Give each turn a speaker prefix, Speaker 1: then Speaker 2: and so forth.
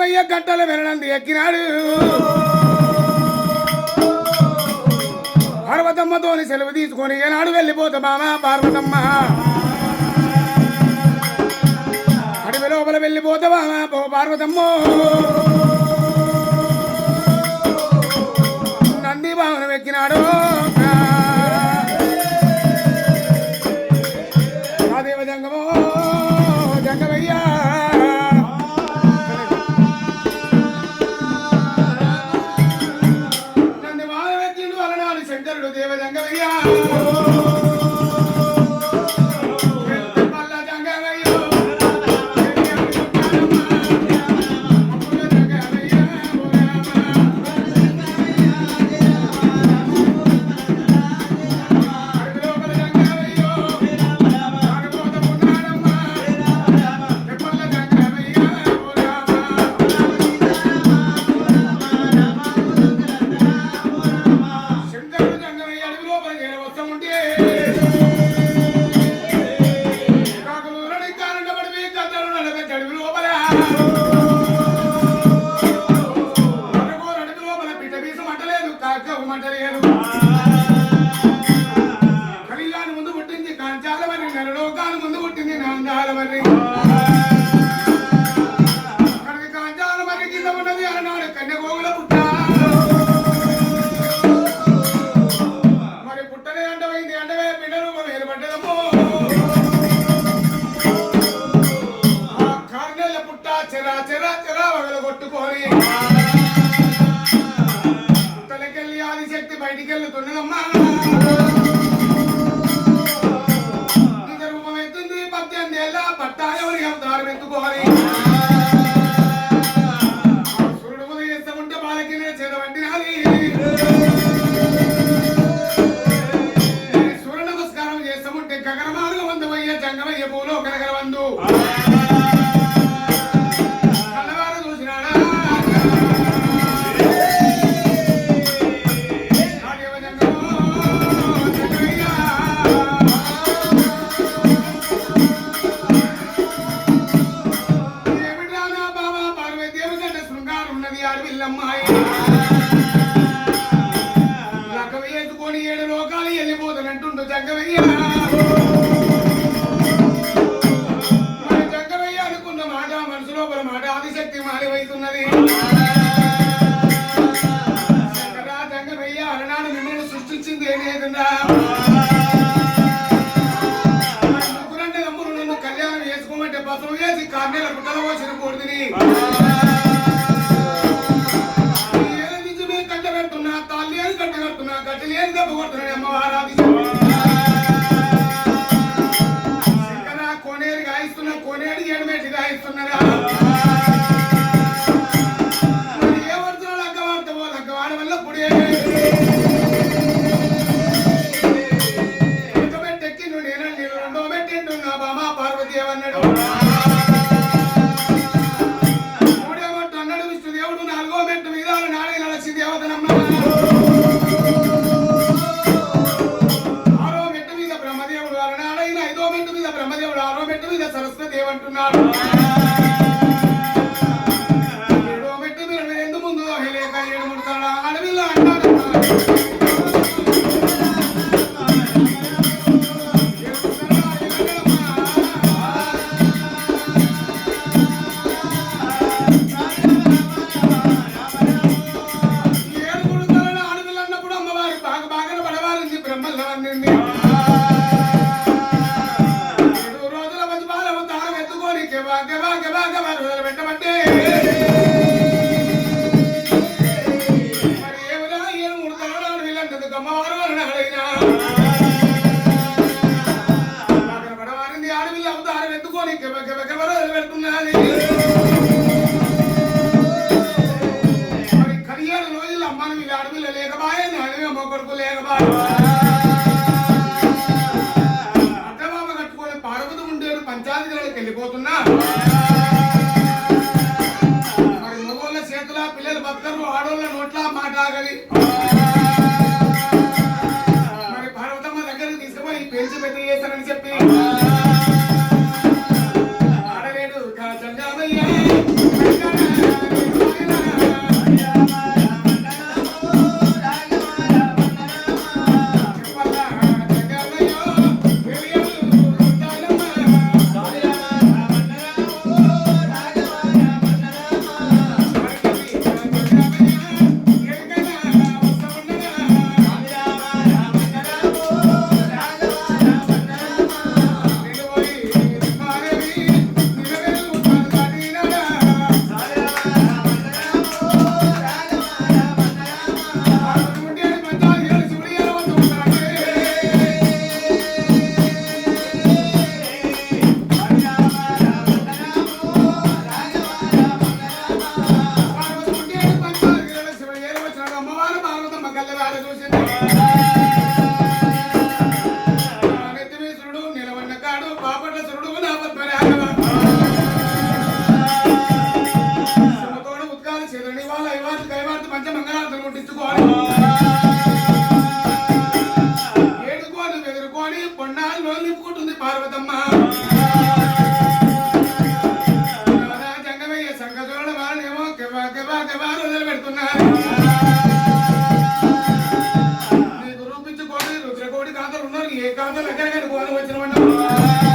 Speaker 1: వెయ్య గంటలు వెళ్ళడం ఎక్కినాడు. పార్వతమ్మతోని సెలవు తీసుకొని ఏనాడు వెళ్ళిపోతా మామా పార్వతమ్మ? అడవి లోపల వెళ్ళిపోతా మామా పో పార్వతమ్మో. నంది భావనం ఎక్కినాడు. కళ్యాణం ముందు పుట్టింది కాంచాల మరి నెలలోకాలు ముందు పుట్టింది నాందాల మరి మోకాలు వెళ్ళిపోతానంటుండు జంగవయ్య మన జంగవయ్య అనుకున్న మాట మనసులో ఒక మాట ఆదిశక్తి మారివైతున్నది జంగవయ్య అలనాడు మిమ్మల్ని సృష్టించింది ఏం గట్టిలు ఏం దెబ్బ కొడుతున్నాడు అమ్మవారాది శంకర కొనేరు గాయిస్తున్నా కొనేరు ఏడుమేటి గాయిస్తున్నారా ఏ పడుతున్నాడు అగ్గవాడతావో అగ్గవాడ వల్ల పుడే கையில் முடித்தாடா நடுவில் அண்ணா கங்கையா నిలవన్న సురుడు తోడు ఉత్కాలు చెరుని వాళ్ళ ఐవార్త కైవార్త పంచ ఏడుకోని నింపుకుంటుంది పార్వతమ్మ జంగమయ్య సంగచూరణ వాళ్ళేమో కెవా కెవా కెవా రోజులు పెడుతున్నారు నీకు కాంతలు ఉన్నారు ఏ కాంతలు ఎక్కడికైనా కోని వచ్చిన